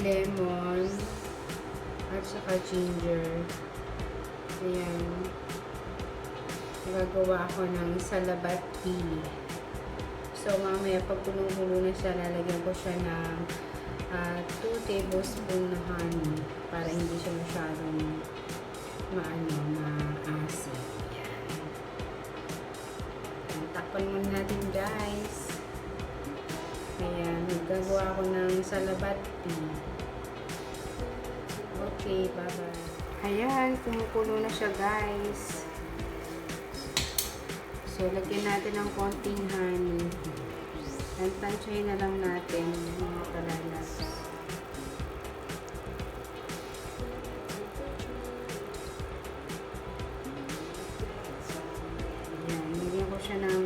lemon, at saka ginger. Ayan. Gagawa ako ng salabat tea. So, mamaya pag kumukulo na siya, lalagyan ko siya ng 2 tablespoon na honey para hindi siya masyadong maano, maasim. Ayan. Ayan, Takpan muna natin guys. Gagawa ako ng salabat tea. Okay, bye-bye. Ayan, kumukulo na siya guys. So, lagyan natin ng konting honey. And tansyahin na lang natin mga kalalas. Ayan, nilagyan ko siya ng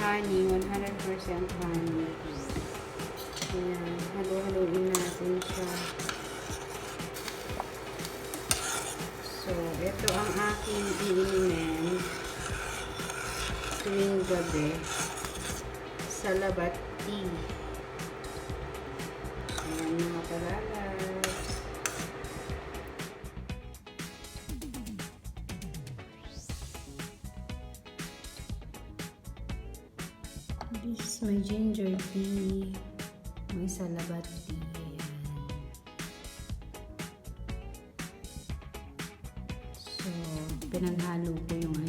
honey, 100% honey. Siya. So, ito ang aking iinimin tuwing gabi sa labat tea. Ayan mga kalalas. This is my ginger tea. May salabat tea. Pinaghalo ko yung